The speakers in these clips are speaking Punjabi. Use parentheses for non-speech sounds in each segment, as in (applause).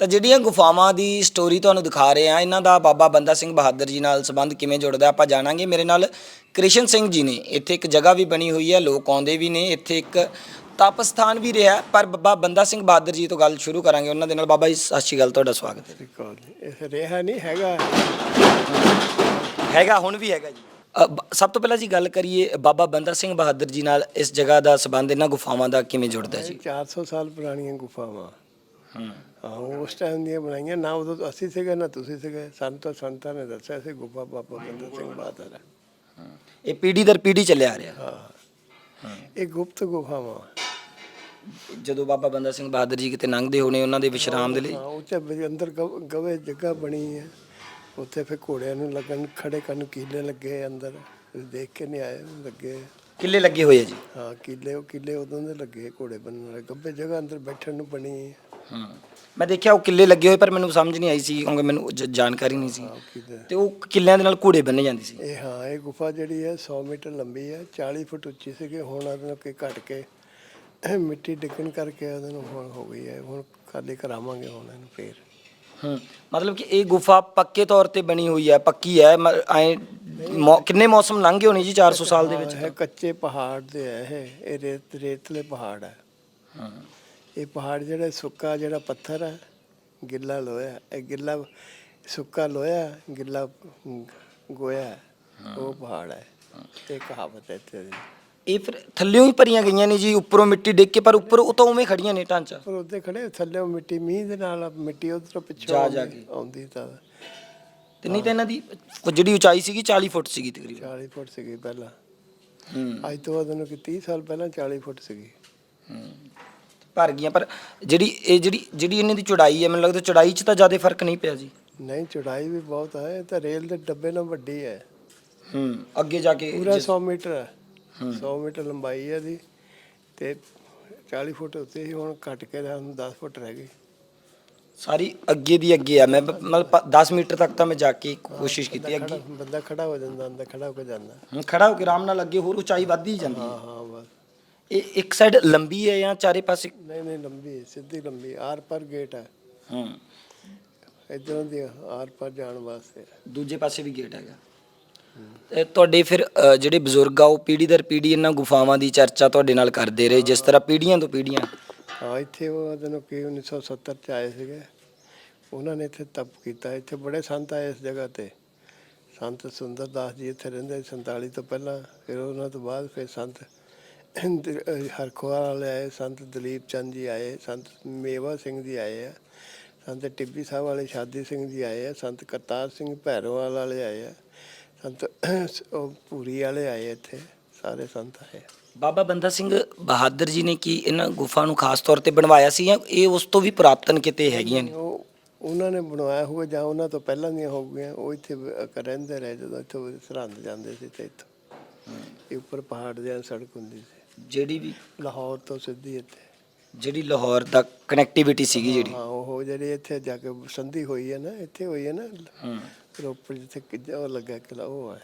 ਤਾਂ ਜਿਹੜੀਆਂ ਗੁਫਾਵਾਂ ਦੀ ਸਟੋਰੀ ਤੁਹਾਨੂੰ ਦਿਖਾ ਰਹੇ ਆ ਇਹਨਾਂ ਦਾ ਬਾਬਾ ਬੰਦਾ ਸਿੰਘ ਬਹਾਦਰ ਜੀ ਨਾਲ ਸੰਬੰਧ ਕਿਵੇਂ ਜੁੜਦਾ ਆਪਾਂ ਜਾਣਾਂਗੇ। ਮੇਰੇ ਨਾਲ ਕ੍ਰਿਸ਼ਨ ਸਿੰਘ ਜੀ ਨੇ ਇੱਥੇ ਇੱਕ ਜਗ੍ਹਾ ਵੀ ਬਣੀ ਹੋਈ ਹੈ ਲੋਕ ਆਉਂਦੇ ਵੀ ਨੇ ਇੱਥੇ ਇੱਕ ਤਪ ਸਥਾਨ ਵੀ ਰਿਹਾ ਪਰ ਬਾਬਾ ਬੰਦਾ ਸਿੰਘ ਬਹਾਦਰ ਜੀ ਤੋਂ ਗੱਲ ਸ਼ੁਰੂ ਕਰਾਂਗੇ ਉਹਨਾਂ ਦੇ ਨਾਲ ਬਾਬਾ ਜੀ ਸਤਿ ਸ਼੍ਰੀ ਅਕਾਲ ਤੁਹਾਡਾ ਸਵਾਗਤ ਹੈ। ਇਹ ਰਿਹਾ ਨਹੀਂ ਹੈਗਾ ਹੈਗਾ ਹੁਣ ਵੀ ਹੈਗਾ ਜੀ। ਸਭ ਤੋਂ ਪਹਿਲਾਂ ਜੀ ਗੱਲ ਕਰੀਏ ਬਾਬਾ ਬੰਦਾ ਸਿੰਘ ਬਹਾਦਰ ਜੀ ਨਾਲ ਇਸ ਜਗ੍ਹਾ ਦਾ ਸੰਬੰਧ ਇਹਨਾਂ ਗੁਫਾਵਾਂ ਦਾ ਕਿਵੇਂ ਜੁੜਦਾ ਜੀ? 400 ਸਾਲ ਪੁਰਾਣੀਆਂ ਗੁਫਾਵਾਂ। ਹੂੰ ਉਸ ਟਾਈਮ ਦੀਆਂ ਬਣਾਈਆਂ ਨਾ ਉਦੋਂ ਅਸੀਂ ਸੀਗੇ ਨਾ ਤੁਸੀਂ ਸੀਗੇ। ਸਾਨੂੰ ਤਾਂ ਸੰਤਾਂ ਨੇ ਦੱਸਿਆ ਸੀ ਗੁਫਾ ਬਾਬਾ ਬੰਦਾ ਸਿੰਘ ਬਹਾਦਰ ਹੈ। ਇਹ ਪੀढ़ी ਦਰ ਪੀढ़ी ਚੱਲਿਆ ਆ ਰਿਹਾ। ਇਹ ਗੁਪਤ ਗੁਫਾਵਾਂ। ਜਦੋਂ ਬਾਬਾ ਬੰਦਾ ਸਿੰਘ ਬਹਾਦਰ ਜੀ ਕਿਤੇ ਲੰਘਦੇ ਹੋਣੇ ਉਹਨਾਂ ਦੇ ਵਿਸ਼ਰਾਮ ਦੇ ਲਈ? ਹਾਂ ਉੱਥੇ ਵੀ ਅੰਦਰ ਗਵ- ਗਵੇ ਜਗ੍ਹਾ ਬਣੀ ਹੈ। ਉੱਥੇ ਫਿਰ ਘੋੜਿਆਂ ਨੂੰ ਲੱਗਣ ਖੜੇ ਕਰਨ ਕੀਲੇ ਲੱਗੇ ਅੰਦਰ। ਤੁਸੀਂ ਦੇਖ ਕੇ ਨਹੀਂ ਆਏ ਲੱਗੇ। ਕਿੱਲੇ ਲੱਗੇ ਹੋਏ ਆ ਜੀ। ਹਾਂ ਕੀਲੇ ਉਹ ਕੀਲੇ ਉਦੋਂ ਦੇ ਲੱਗੇ ਘੋੜੇ ਬੰਨਣ ਵਾਲੇ। ਗੱਬੇ ਜਗ੍ਹਾ ਅੰਦਰ ਬੈਠਣ ਨੂੰ ਬਣੀ ਹੂੰ। ਮੈਂ ਦੇਖਿਆ ਉਹ ਕਿੱਲੇ ਲੱਗੇ ਹੋਏ ਪਰ ਮੈਨੂੰ ਸਮਝ ਨਹੀਂ ਆਈ ਸੀ ਕਿਉਂਕਿ ਮੈਨੂੰ ਜ- ਜਾਣਕਾਰੀ ਨਹੀਂ ਸੀ। ਤੇ ਉਹ ਕਿੱਲਿਆਂ ਦੇ ਨਾਲ ਘੋੜੇ ਬੰਨੇ ਜਾਂਦੇ ਸੀ। ਇਹ ਹਾਂ ਇਹ ਗੁਫਾ ਜਿਹੜੀ ਹੈ 100 ਮੀਟਰ ਲੰਬੀ ਹੈ 40 ਫੁੱਟ ਉੱਚੀ ਸੀਗੀ ਹੁਣ ਉਹਦੇ ਨਾਲ ਕਿ ਘਟ ਕੇ ਮਿੱਟੀ ਡਿੱਗਣ ਕਰਕੇ ਉਹਦੇ ਨੂੰ ਹੁਣ ਹੋ ਗਈ ਹੈ ਹੁਣ ਖਾਲੀ ਕਰਾਵਾਂਗੇ ਹੁਣ ਇਹਨੂੰ ਫੇਰ। ਹੂੰ। ਮਤਲਬ ਕਿ ਇਹ ਗੁਫਾ ਪੱਕੇ ਤੌਰ ਤੇ ਬਣੀ ਹੋਈ ਹੈ ਪੱਕੀ ਹੈ ਮ- ਐਂ ਮੌ- ਕਿੰਨੇ ਮੌਸਮ ਲੰਘੇ ਹੋਣੇ ਜੀ 400 ਸਾਲ ਦੇ ਵਿੱਚ ਇਹ ਕੱਚੇ ਪਹਾੜ ਦੇ ਹੈ ਇਹ ਇਹ ਰੇਤ ਰੇਤਲੇ ਪਹਾੜ ਹੈ। ਹਾਂ। ਇਹ ਪਹਾੜ ਜਿਹੜਾ ਸੁੱਕਾ ਜਿਹੜਾ ਪੱਥਰ ਹੈ ਗਿੱਲਾ ਲੋਹਾ ਇਹ ਗਿੱਲਾ ਸੁੱਕਾ ਲੋਹਾ ਗਿੱਲਾ ਗੋਇਆ ਹੈ, ਉਹ ਪਹਾੜ ਹੈ। ਇਹ ਕਹਾਵਤ ਹੈ ਦੀ। ਇਹ ਫਿਰ ਥੱਲਿਓਂ ਹੀ ਭਰੀਆਂ ਗਈਆਂ ਨੇ ਜੀ ਉੱਪਰੋਂ ਮਿੱਟੀ ਡਿੱਗ ਕੇ ਪਰ ਉੱਪਰ ਉਹ ਤਾਂ ਉਵੇਂ ਖੜੀਆਂ ਨੇ ਢਾਂਚਾ। ਪਰ ਉੱਤੇ ਖੜੇ ਥੱਲੇ ਮਿੱਟੀ ਮੀਂਹ ਦੇ ਨਾਲ ਮਿੱਟੀ ਉਧਰੋਂ ਪਿੱਛੋਂ ਜਾ ਜਾ ਆਉਂਦੀ- ਆਉਂਦੀ ਤਾਂ। ਤੇ ਨਹੀਂ ਤਾਂ ਇਹਨਾਂ ਦੀ ਜਿਹੜੀ ਉਚਾਈ ਸੀਗੀ 40 ਫੁੱਟ ਸੀਗੀ ਤਕਰੀਬਨ। 40 ਫੁੱਟ ਸੀਗੀ ਪਹਿਲਾਂ। ਹੂੰ। ਅੱਜ ਤੋਂ ਬਾਅਦ ਉਹਨੂੰ ਕਿ 30 ਸਾਲ ਪਹਿਲਾਂ 40 ਫੁੱਟ ਸੀਗੀ। ਭਰ ਗਈਆਂ ਪਰ ਜਿਹੜੀ ਇਹ ਜਿਹੜੀ ਜਿਹੜੀ ਇਹਨਾਂ ਦੀ ਚੌੜਾਈ ਹੈ ਮੈਨੂੰ ਲੱਗਦਾ ਚੌੜਾਈ 'ਚ ਤਾਂ ਜ਼ਿਆਦਾ ਫ਼ਰਕ ਨਹੀਂ ਪਿਆ ਜੀ। ਨਹੀਂ ਚੌੜਾਈ ਵੀ ਬਹੁਤ ਹੈ ਇਹ ਤਾਂ ਰੇਲ ਦੇ ਡੱਬੇ ਨਾਲ ਵੱਡੀ ਹੈ। ਹੂੰ ਅੱਗੇ ਜਾ ਕੇ ਪੂਰਾ ਜਿਸ- 100 ਮੀਟਰ ਹੈ। 100 ਮੀਟਰ ਲੰਬਾਈ ਹੈ ਦੀ ਤੇ 40 ਫੁੱਟ ਉੱਤੇ ਹੀ ਹੁਣ ਘਟ ਕੇ ਹੁਣ 10 ਫੁੱਟ ਰਹਿ ਗਈ। ਸਾਰੀ ਅੱਗੇ ਦੀ ਅੱਗੇ ਆ ਮੈਂ ਬ- ਮਤਲਬ 10 ਮੀਟਰ ਤੱਕ ਤਾਂ ਮੈਂ ਜਾ ਕੇ ਕੋਸ਼ਿਸ਼ ਕੀਤੀ ਖੜਾ- ਅੱਗੇ। ਬੰਦਾ ਖੜਾ ਹੋ ਜਾਂਦਾ ਅੰਦਰ ਖੜਾ ਹੋ ਕੇ ਜਾਂਦਾ। ਹੁਣ ਖੜਾ ਹੋ ਕੇ ਆਰਾਮ ਨਾਲ ਅੱਗੇ ਹੋਰ ਉਚਾਈ ਵੱਧਦੀ ਜਾਂਦੀ ਹਾਂ। ਹੈ ਹਾਂ। ਇਹ ਇੱਕ ਸਾਈਡ ਲੰਬੀ ਹੈ ਜਾਂ ਚਾਰੇ ਪਾਸੇ? ਨਹੀਂ ਨਹੀਂ ਲੰਬੀ ਹੈ, ਸਿੱਧੀ ਲੰਬੀ ਆਰ ਪਰ ਗੇਟ ਹੈ। ਹੂੰ। ਇਧਰੋਂ ਦੀ ਆਰ ਪਰ ਜਾਣ ਵਾਸਤੇ। ਦੂਜੇ ਪਾਸੇ ਵੀ ਗੇਟ ਹੈਗਾ। ਤੇ ਤੁਹਾਡੇ ਫਿਰ ਅ, ਜਿਹੜੇ ਬਜ਼ੁਰਗ ਆ ਉਹ ਪੀੜ੍ਹੀ ਦਰ ਪੀੜ੍ਹੀ ਇਹਨਾਂ ਗੁਫਾਵਾਂ ਦੀ ਚਰਚਾ ਤੁਹਾਡੇ ਨਾਲ ਕਰਦੇ ਰਹੇ ਜਿਸ ਤਰ੍ਹਾਂ ਪੀੜ੍ਹੀਆਂ ਤੋਂ ਪੀੜ੍ਹੀਆਂ? ਹਾਂ ਇੱਥੇ ਉਹ ਦਿਨੋਂ ਕੀ 1970 ਚ ਆਏ ਸੀਗੇ। ਉਹਨਾਂ ਨੇ ਇੱਥੇ ਤਪ ਕੀਤਾ। ਇੱਥੇ ਬੜੇ ਸੰਤ ਆਏ ਇਸ ਜਗ੍ਹਾ ਤੇ। ਸੰਤ ਸੁੰਦਰ ਦਾਸ ਜੀ ਇੱਥੇ ਰਹਿੰਦੇ ਸੀ 47 ਤੋਂ ਪਹਿਲਾਂ ਫਿਰ ਉਹਨਾਂ ਤੋਂ ਬਾਅਦ ਫਿਰ ਸੰਤ (coughs) ਹਰਖਵਾਲ ਵਾਲੇ ਆਏ ਸੰਤ ਦਲੀਪ ਚੰਦ ਜੀ ਆਏ ਸੰਤ ਮੇਵਾ ਸਿੰਘ ਜੀ ਆਏ ਆ ਸੰਤ ਟਿੱਬੀ ਸਾਹਿਬ ਵਾਲੇ ਸ਼ਾਦੀ ਸਿੰਘ ਜੀ ਆਏ ਆ ਸੰਤ ਕਰਤਾਰ ਸਿੰਘ ਭੈਰੋਵਾਲ ਵਾਲੇ ਆਏ ਆ ਸੰਤ (coughs) ਉਹ ਪੂਰੀ ਵਾਲੇ ਆਏ ਇੱਥੇ ਸਾਰੇ ਸੰਤ ਆਏ ਬਾਬਾ ਬੰਦਾ ਸਿੰਘ ਬਹਾਦਰ ਜੀ ਨੇ ਕੀ ਇਹਨਾਂ ਗੁਫਾ ਨੂੰ ਖਾਸ ਤੌਰ ਤੇ ਬਣਵਾਇਆ ਸੀ ਜਾਂ ਇਹ ਉਸ ਤੋਂ ਵੀ ਪੁਰਾਤਨ ਕਿਤੇ ਹੈਗੀਆਂ ਨੇ? ਉਹ ਉਹਨਾਂ ਨੇ ਬਣਵਾਇਆ ਹੋਇਆ ਜਾਂ ਉਹਨਾਂ ਤੋਂ ਪਹਿਲਾਂ ਦੀਆਂ ਹੋ ਗਈਆਂ ਉਹ ਇੱਥੇ ਰਹਿੰਦੇ ਰਹੇ ਜਦੋਂ ਇੱਥੇ ਸਰਹੰਦ ਜਾਂਦੇ ਸੀ ਤੇ ਇੱਥੋਂ। ਇਹ ਉੱਪਰ ਪਹਾੜ ਦੇ ਸੜਕ ਹੁੰਦੀ ਸੀ। ਜਿਹੜੀ ਵੀ ਲਾਹੌਰ ਤੋਂ ਸਿੱਧੀ ਇੱਥੇ। ਜਿਹੜੀ ਲਾਹੌਰ ਦਾ ਕਨੈਕਟੀਵਿਟੀ ਸੀਗੀ ਜਿਹੜੀ। ਹਾਂ ਉਹ ਜਿਹੜੀ ਇੱਥੇ ਜਾ ਕੇ ਸੰਧੀ ਹੋਈ ਹੈ ਨਾ ਇੱਥੇ ਹੋਈ ਹੈ ਨਾ ਹੂੰ। ਰੋਪੜ ਜਿੱਥੇ ਕਿ- ਉਹ ਲੱਗਾ ਕਿਲਾ ਉਹ ਹੈ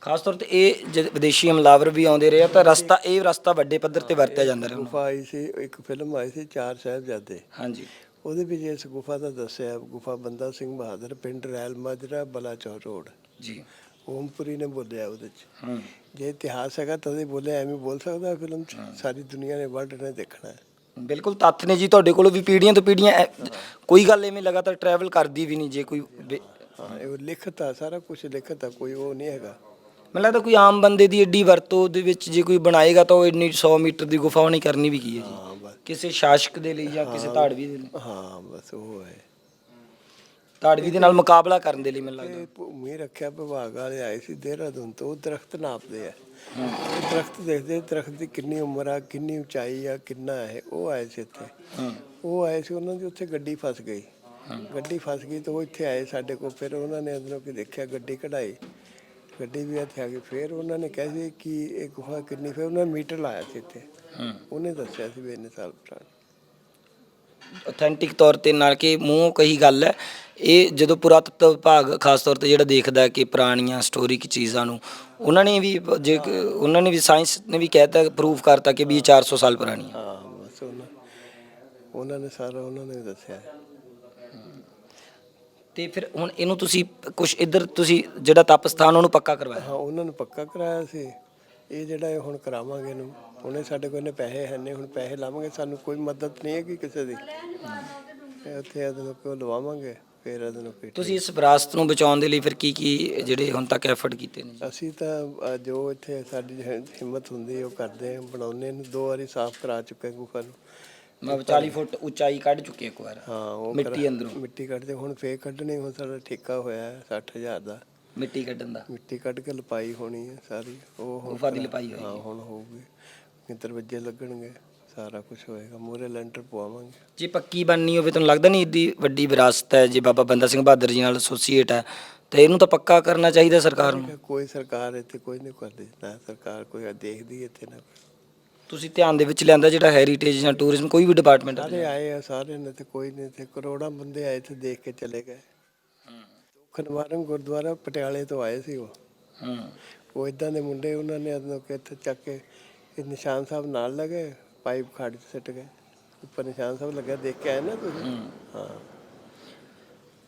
ਖਾਸ ਤੌਰ ਤੇ ਇਹ ਜਦ ਵਿਦੇਸ਼ੀ ਹਮਲਾਵਰ ਵੀ ਆਉਂਦੇ ਰਹੇ ਆ ਤਾਂ ਰਸਤਾ ਇਹ ਰਸਤਾ ਵੱਡੇ ਪੱਧਰ ਤੇ ਵਰਤਿਆ ਜਾਂਦਾ ਰਿਹਾ। ਗੁਫਾ ਆਈ ਸੀ ਇੱਕ ਫਿਲਮ ਆਈ ਸੀ ਚਾਰ ਸਾਹਿਬਜ਼ਾਦੇ। ਹਾਂਜੀ। ਉਹਦੇ ਵਿੱਚ ਇਸ ਗੁਫਾ ਦਾ ਦੱਸਿਆ ਗੁਫਾ ਬੰਦਾ ਸਿੰਘ ਬਹਾਦਰ ਪਿੰਡ ਰੈਲ ਮਾਜਰਾ ਬਲਾਚੌਰ ਰੋਡ। ਜੀ। ਓਮਪੁਰੀ ਨੇ ਬੋਲਿਆ ਉਹਦੇ ਚ। ਜੇ ਇਤਿਹਾਸ ਹੈਗਾ ਤਾਂ ਹੀ ਬੋਲਿਆ ਐਵੇਂ ਬੋਲ ਸਕਦਾ ਫਿਲਮ 'ਚ। ਸਾਰੀ ਦੁਨੀਆ ਨੇ ਵਰਲਡ ਨੇ ਦੇਖਣਾ ਹੈ। ਬਿਲਕੁਲ ਤੱਥ ਨੇ ਜੀ ਤੁਹਾਡੇ ਕੋਲੋਂ ਵੀ ਪੀੜ੍ਹੀਆਂ ਤੋਂ ਪੀੜ੍ਹੀਆਂ ਐ- ਕੋਈ ਗੱਲ ਐਵੇਂ ਲਗਾਤਾਰ ਟਰੈਵਲ ਕਰਦੀ ਵੀ ਨਹੀਂ ਜੇ ਕੋਈ ਵੇ- ਹਾਂ ਇਹ ਲਿਖਤਾ ਸਾਰਾ ਕੁਝ ਲਿਖਤਾ ਕੋਈ ਉਹ ਨਹੀਂ ਹੈਗਾ। ਮੈਨੂੰ ਲੱਗਦਾ ਕੋਈ ਆਮ ਬੰਦੇ ਦੀ ਏਡੀ ਵਰਤੋਂ ਦੇ ਵਿੱਚ ਜੇ ਕੋਈ ਬਣਾਏਗਾ ਤਾਂ ਉਹ ਇੰਨੀ 100 ਮੀਟਰ ਦੀ ਗੁਫਾ ਉਹਨੇ ਕਰਨੀ ਵੀ ਕੀ ਹੈ ਜੀ। ਹਾਂ ਬਸ। ਕਿਸੇ ਸ਼ਾਸਕ ਦੇ ਲਈ ਜਾਂ ਕਿਸੇ ਧਾੜਵੀ ਦੇ ਲਈ। ਹਾਂ ਬਸ ਉਹ ਹੈ। ਧਾੜਵੀ ਦੇ ਨਾਲ ਮੁਕਾਬਲਾ ਕਰਨ ਦੇ ਲਈ ਮੈਨੂੰ ਲੱਗਦਾ। ਇਹ ਭੂਮੀ ਰੱਖਿਆ ਵਿਭਾਗ ਵਾਲੇ ਆਏ ਸੀ ਦੇਹਰਾਦੂਨ ਤੋਂ ਉਹ ਦਰਖਤ ਨਾਪਦੇ ਆ। ਉਹ ਦਰਖਤ ਦੇਖਦੇ ਦਰਖਤ ਦੀ ਕਿੰਨੀ ਉਮਰ ਆ ਕਿੰਨੀ ਉਚਾਈ ਆ ਕਿੰਨਾ ਹੈ ਉਹ ਆਏ ਸੀ ਇੱਥੇ। ਹਾਂ। ਉਹ ਆਏ ਸੀ ਉਹਨਾਂ ਦੀ ਉੱਥੇ ਗੱਡੀ ਫਸ ਗਈ। ਗੱਡੀ ਫਸ ਗਈ ਤਾਂ ਉਹ ਇੱਥੇ ਆਏ ਸਾਡੇ ਕੋਲ ਫਿਰ ਉਹਨਾਂ ਨੇ ਅੰਦਰੋਂ ਕੀ ਦੇਖਿਆ ਗੱਡੀ ਕਢਾਈ। ਗੱਡੀ ਵੀ ਇੱਥੇ ਆ ਗਈ ਫਿਰ ਉਹਨਾਂ ਨੇ ਕਿਹਾ ਸੀ ਕਿ ਇਹ ਗੁਫਾ ਕਿੰਨੀ ਫਿਰ ਉਹਨਾਂ ਨੇ ਮੀਟਰ ਲਾਇਆ ਸੀ ਇੱਥੇ। ਉਹਨੇ ਦੱਸਿਆ ਸੀ ਵੀ ਇੰਨੇ ਸਾਲ ਪੁਰਾਣੀ। ਅਥੈਂਟਿਕ ਤੌਰ ਤੇ ਨਾਲ ਕਿ ਮੂੰਹ ਕਹੀ ਗੱਲ ਹੈ ਇਹ ਜਦੋਂ ਪੁਰਾਤਤਵ ਵਿਭਾਗ ਖਾਸ ਤੌਰ ਤੇ ਜਿਹੜਾ ਦੇਖਦਾ ਕਿ ਪੁਰਾਣੀਆਂ ਹਿਸਟੋਰਿਕ ਚੀਜ਼ਾਂ ਨੂੰ ਉਹਨਾਂ ਨੇ ਵੀ ਜੇ ਕ- ਉਹਨਾਂ ਨੇ ਵੀ ਸਾਇੰਸ ਨੇ ਵੀ ਕਹਿਤਾ ਪ੍ਰੂਫ ਕਰਤਾ ਕਿ ਵੀ ਇਹ 400 ਸਾਲ ਪੁਰਾਣੀ ਹੈ ਹਾਂ ਬਸ ਉਹਨਾਂ ਉਹਨਾਂ ਨੇ ਸਾਰਾ ਉਹਨਾਂ ਨੇ ਦੱਸਿਆ। ਤੇ ਫਿਰ ਹੁਣ ਇਹਨੂੰ ਤੁਸੀਂ ਕੁਝ ਇੱਧਰ ਤੁਸੀਂ ਜਿਹੜਾ ਤਪ ਸਥਾਨ ਉਹਨੂੰ ਪੱਕਾ ਕਰਵਾਇਆ? ਹਾਂ ਉਹਨਾਂ ਨੂੰ ਪੱਕਾ ਕਰਾਇਆ ਸੀ। ਇਹ ਜਿਹੜਾ ਇਹ ਹੁਣ ਕਰਾਵਾਂਗੇ ਇਹਨੂੰ ਹੁਣੇ ਸਾਡੇ ਕੋਲ ਨੇ ਪੈਸੇ ਹੈ ਨਹੀਂ ਹੁਣ ਪੈਸੇ ਲਾਵਾਂਗੇ ਸਾਨੂੰ ਕੋਈ ਮਦਦ ਨਹੀਂ ਹੈਗੀ ਕਿਸੇ ਦੀ। ਇਹ ਉੱਥੇ ਲਵਾਵਾਂਗੇ। ਫਿਰ ਇਹਨੂੰ ਕੀ ਤੁਸੀਂ ਇਸ ਵਿਰਾਸਤ ਨੂੰ ਬਚਾਉਣ ਦੇ ਲਈ ਫਿਰ ਕੀ ਕੀ ਜਿਹੜੇ ਹੁਣ ਤੱਕ ਐਫਰਟ ਕੀਤੇ ਨੇ ਅਸੀਂ ਤਾਂ ਅ, ਜੋ ਇੱਥੇ ਸਾਡੀ ਹਿ- ਹਿੰਮਤ ਹੁੰਦੀ ਹੈ ਉਹ ਕਰਦੇ ਹਾਂ ਬਣਾਉਂਦੇ ਨੂੰ ਦੋ ਵਾਰੀ ਸਾਫ਼ ਕਰਾ ਚੁੱਕੇ ਗੁਫਾ ਨੂੰ। ਮੈਂ 40 ਫੁੱਟ ਉਚਾਈ ਕੱਢ ਚੁੱਕੇ ਇੱਕ ਵਾਰ। ਹਾਂ ਉਹ ਮਿੱਟੀ ਕਰਾ- ਅੰਦਰੋਂ। ਮਿੱਟੀ ਕੱਢਦੇ ਹੁਣ ਫੇਰ ਕੱਢਣੀ ਹੁਣ ਸਾਡਾ ਠੇਕਾ ਹੋਇਆ ਹੈ 60000 ਦਾ। ਮਿੱਟੀ ਕੱਢਣ ਦਾ। ਮਿੱਟੀ ਕੱਢ ਕੇ ਲਪਾਈ ਹੋਣੀ ਹੈ ਸਾਰੀ। ਉਹ ਹੁਣ ਗੁਫਾ ਦੀ ਕਰਾ- ਲਿਪਾਈ ਹੋਏਗੀ। ਹਾਂ ਹੁਣ ਹੋਊਗੀ। ਕਿ ਦਰਵਾਜ਼ੇ ਲੱਗਣਗੇ। ਸਾਰਾ ਕੁਝ ਹੋਏਗਾ ਮੂਰੇ ਲੈਂਟਰ ਪਵਾਵਾਂਗੇ। ਜੇ ਪੱਕੀ ਬਣਨੀ ਹੋਵੇ ਤੁਹਾਨੂੰ ਲੱਗਦਾ ਨਹੀਂ ਇੱਡੀ ਵੱਡੀ ਵਿਰਾਸਤ ਹੈ ਜੇ ਬਾਬਾ ਬੰਦਾ ਸਿੰਘ ਬਹਾਦਰ ਜੀ ਨਾਲ ਐਸੋਸੀਏਟ ਹੈ ਤਾਂ ਇਹਨੂੰ ਤਾਂ ਪੱਕਾ ਕਰਨਾ ਚਾਹੀਦਾ ਸਰਕਾਰ ਨੂੰ? ਕੋਈ ਸਰਕਾਰ ਇੱਥੇ ਕੋਈ ਨਹੀਂ ਕਰਦੀ ਨਾ ਸਰਕਾਰ ਕੋਈ ਦੇਖਦੀ ਇੱਥੇ ਨਾ ਤੁਸੀਂ ਧਿਆਨ ਦੇ ਵਿੱਚ ਲਿਆਂਦਾ ਜਿਹੜਾ ਹੈਰੀਟੇਜ ਜਾਂ ਟੂਰਿਜ਼ਮ ਕੋਈ ਵੀ ਡਿਪਾਰਟਮੈਂਟ ਸਾਰੇ ਆਏ ਆ ਸਾਰੇ ਨੇ ਤੇ ਕੋਈ ਨਹੀਂ ਤੇ ਕਰੋੜਾਂ ਬੰਦੇ ਆਏ ਤੇ ਦੇਖ ਕੇ ਚਲੇ ਗਏ। ਖਨਵਾਰਨ ਗੁਰਦੁਆਰਾ ਪਟਿਆਲੇ ਤੋਂ ਆਏ ਸੀ ਉਹ। ਹੂੰ। ਉਹ ਇਦਾਂ ਦੇ ਮੁੰਡੇ ਉਹਨਾਂ ਨੇ ਅਦੋਂ ਕਿ ਇੱਥੇ ਚੱਕ ਕੇ ਇਹ ਨਿਸ਼ਾਨ ਸਾਹਿਬ ਨਾਲ ਲਗੇ ਪਾਈਪ ਖੜ 'ਚ ਸਿੱਟ ਗਏ ਉੱਪਰ ਨਿਸ਼ਾਨ ਸਾਹਿਬ ਲੱਗਾ ਦੇਖ ਕੇ ਆਏ ਨਾ ਤੁਸੀਂ? ਹੂੰ।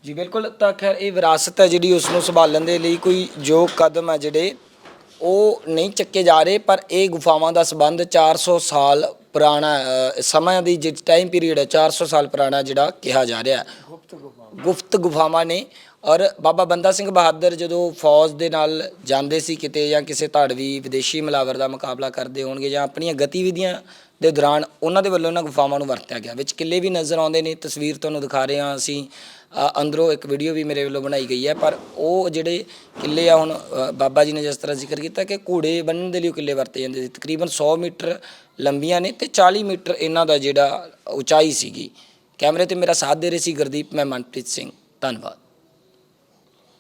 ਜੀ ਬਿਲਕੁਲ। ਤਾਂ ਖੈਰ ਇਹ ਵਿਰਾਸਤ ਹੈ ਜਿਹੜੀ ਉਸ ਨੂੰ ਸੰਭਾਲਣ ਦੇ ਲਈ ਕੋਈ ਜੋ ਕਦਮ ਹੈ ਜਿਹੜੇ ਉਹ ਨਹੀਂ ਚੱਕੇ ਜਾ ਰਹੇ ਪਰ ਇਹ ਗੁਫਾਵਾਂ ਦਾ ਸੰਬੰਧ 400 ਸਾਲ ਪੁਰਾਣਾ ਸਮਾਂ ਦੀ ਜਿਸ ਟਾਈਮ ਪੀਰੀਅਡ ਹੈ 400 ਸਾਲ ਪੁਰਾਣਾ ਜਿਹੜਾ ਕਿਹਾ ਜਾ ਰਿਹਾ ਗੁਪਤ ਗੁਫਾਵਾਂ ਨੇ ਔਰ ਬਾਬਾ ਬੰਦਾ ਸਿੰਘ ਬਹਾਦਰ ਜਦੋਂ ਫੌਜ ਦੇ ਨਾਲ ਜਾਂਦੇ ਸੀ ਕਿਤੇ ਜਾਂ ਕਿਸੇ ਧੜਵੀ ਵਿਦੇਸ਼ੀ ਮਲਾਵਰ ਦਾ ਮੁਕਾਬਲਾ ਕਰਦੇ ਹੋਣਗੇ ਜਾਂ ਆਪਣੀਆਂ ਗਤੀਵਿਧੀਆਂ ਦੇ ਦੌਰਾਨ ਉਹਨਾਂ ਦੇ ਵੱਲੋਂ ਇਹਨਾਂ ਗੁਫਾਵਾਂ ਨੂੰ ਵਰਤਿਆ ਗਿਆ, ਵਿੱਚ ਕਿੱਲੇ ਵੀ ਨਜ਼ਰ ਆਉਂਦੇ ਨੇ, ਤਸਵੀਰ ਤੁਹਾਨੂੰ ਦਿਖਾ ਰਹੇ ਹਾਂ ਅਸੀਂ। ਅੰਦਰੋਂ ਇੱਕ ਵੀਡੀਓ ਵੀ ਮੇਰੇ ਵੱਲੋਂ ਬਣਾਈ ਗਈ ਹੈ, ਪਰ ਉਹ ਜਿਹੜੇ ਕਿੱਲੇ ਆ ਹੁਣ ਬਾਬਾ ਜੀ ਨੇ ਜਿਸ ਤਰ੍ਹਾਂ ਜ਼ਿਕਰ ਕੀਤਾ ਕਿ ਘੋੜੇ ਬੰਨਣ ਦੇ ਲਈ ਉਹ ਕਿੱਲੇ ਵਰਤੇ ਜਾਂਦੇ ਸੀ, ਤਕਰੀਬਨ 100 ਮੀਟਰ ਲੰਬੀਆਂ ਨੇ ਤੇ 40 ਮੀਟਰ ਇਹਨਾਂ ਦਾ ਜਿਹੜਾ ਉਚਾਈ ਸੀਗੀ। ਕੈਮਰੇ ਤੇ ਮੇਰਾ ਸਾਥ ਦੇ ਰਹੇ ਸੀ ਗੁਰਦੀਪ, ਮੈਂ ਮਨਪ੍ਰੀਤ ਸਿੰਘ, ਧੰਨਵਾਦ।